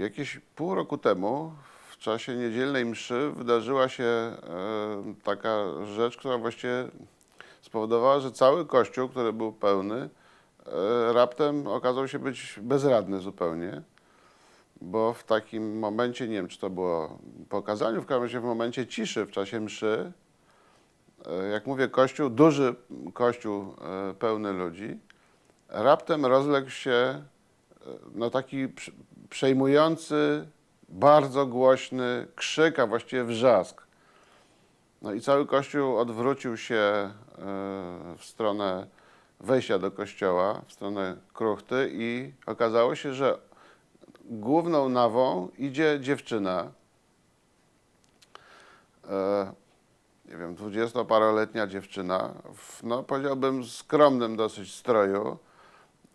Jakieś pół roku temu, w czasie niedzielnej mszy, wydarzyła się e, taka rzecz, która właściwie spowodowała, że cały kościół, który był pełny, e, raptem okazał się być bezradny zupełnie. Bo w takim momencie, nie wiem czy to było po kazaniu, w każdym razie w momencie ciszy w czasie mszy, e, jak mówię kościół, duży kościół pełny ludzi, raptem rozległ się no taki przejmujący, bardzo głośny krzyk, a właściwie wrzask. No i cały kościół odwrócił się e, w stronę wejścia do kościoła, w stronę kruchty i okazało się, że główną nawą idzie dziewczyna, e, nie wiem, dwudziestoparoletnia dziewczyna, w, no powiedziałbym skromnym dosyć stroju.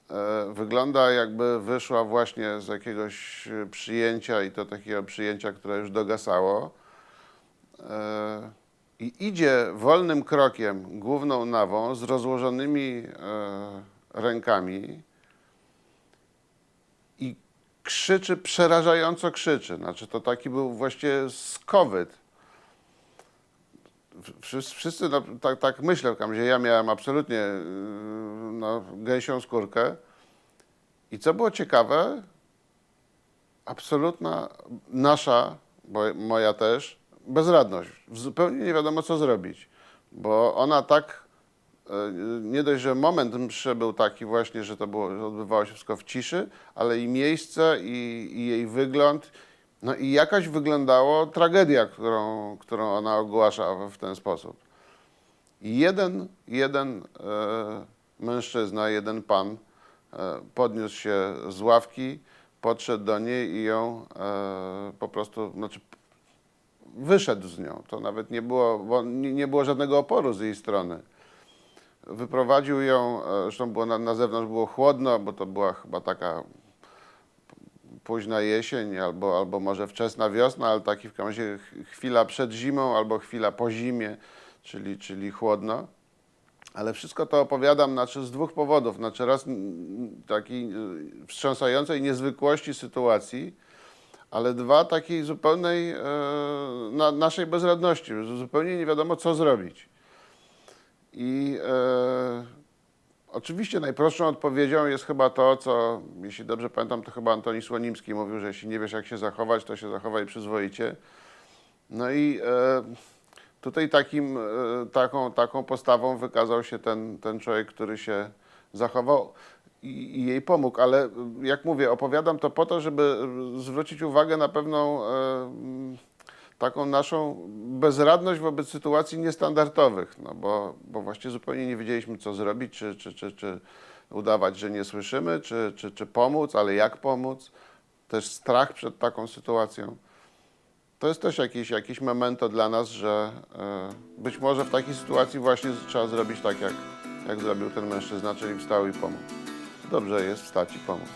E, Wygląda jakby wyszła właśnie z jakiegoś e, przyjęcia i to takiego przyjęcia, które już dogasało. E, I idzie wolnym krokiem główną nawą z rozłożonymi rękami i krzyczy, przerażająco krzyczy. Znaczy to taki był właściwie skowyt. Wszyscy, wszyscy no, tak, tak myślę, że ja miałem absolutnie yy, no, gęsią skórkę. I co było ciekawe, absolutna nasza, bo moja też, bezradność. Zupełnie nie wiadomo, co zrobić. Bo ona tak, e, nie dość, że moment mszy był taki właśnie, że to było, że odbywało się wszystko w ciszy, ale i miejsce, i, i jej wygląd, no i jakaś wyglądało tragedia, którą, którą ona ogłasza w, ten sposób. Jeden, jeden e, mężczyzna, jeden pan e, podniósł się z ławki, podszedł do niej i ją e, po prostu, znaczy wyszedł z nią. To nawet nie było, bo nie, nie było żadnego oporu z jej strony. Wyprowadził ją, e, zresztą było na, na zewnątrz było chłodno, bo to była chyba taka późna jesień albo, albo może wczesna wiosna, ale taki w każdym razie ch- chwila przed zimą albo chwila po zimie, czyli, czyli chłodno. Ale wszystko to opowiadam znaczy, z dwóch powodów. Znaczy raz takiej y, wstrząsającej niezwykłości sytuacji, ale dwa takiej zupełnej e, na, naszej bezradności. Zupełnie nie wiadomo, co zrobić. I e, oczywiście najprostszą odpowiedzią jest chyba to, co, jeśli dobrze pamiętam, to chyba Antoni Słonimski mówił, że jeśli nie wiesz, jak się zachować, to się zachowaj przyzwoicie. No i e, tutaj takim, e, taką, taką postawą wykazał się ten, ten człowiek, który się zachował i, i jej pomógł. Ale jak mówię, opowiadam to po to, żeby zwrócić uwagę na pewną e, taką naszą bezradność wobec sytuacji niestandardowych, no bo, bo właściwie zupełnie nie wiedzieliśmy, co zrobić, czy, czy, czy, czy udawać, że nie słyszymy, czy, czy, czy pomóc, ale jak pomóc. Też strach przed taką sytuacją. To jest też jakieś, jakieś memento dla nas, że e, być może w takiej sytuacji właśnie trzeba zrobić tak, jak, jak zrobił ten mężczyzna, czyli wstał i pomógł. Dobrze jest wstać i pomóc.